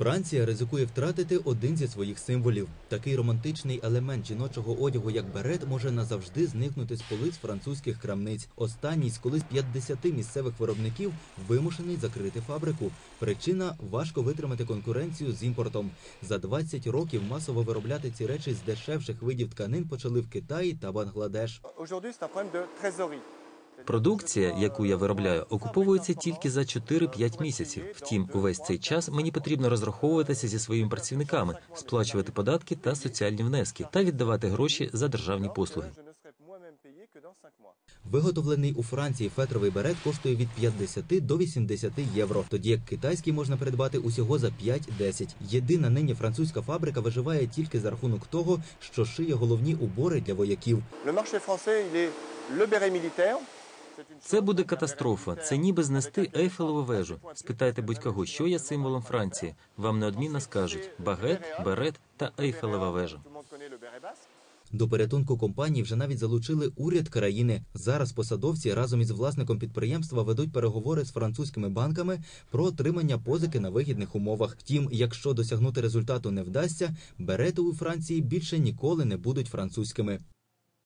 Франція ризикує втратити один зі своїх символів. Такий романтичний елемент жіночого одягу, як берет, може назавжди зникнути з полиць французьких крамниць. Останній з колись 50 місцевих виробників вимушений закрити фабрику. Причина важко витримати конкуренцію з імпортом. За 20 років масово виробляти ці речі з дешевших видів тканин почали в Китаї та Бангладеш. Aujourd'hui, c'est un problème. Продукція, яку я виробляю, окуповується тільки за 4-5 місяців. Втім, увесь цей час мені потрібно розраховуватися зі своїми працівниками, сплачувати податки та соціальні внески та віддавати гроші за державні послуги. Je ne serai moi-même payé que dans 5 mois. Виготовлений у Франції фетровий берет коштує від 50 до 80 євро, тоді як китайський можна придбати усього за 5-10. Єдина нині французька фабрика виживає тільки за рахунок того, що шиє головні убори для вояків. Le marché français, il est le béret militaire. Це буде катастрофа. Це ніби знести Ейфелеву вежу. Спитайте будь-кого, що є символом Франції. Вам неодмінно скажуть багет, берет та Ейфелева вежа. До порятунку компанії вже навіть залучили уряд країни. Зараз посадовці разом із власником підприємства ведуть переговори з французькими банками про отримання позики на вигідних умовах. Втім, якщо досягнути результату не вдасться, берети у Франції більше ніколи не будуть французькими.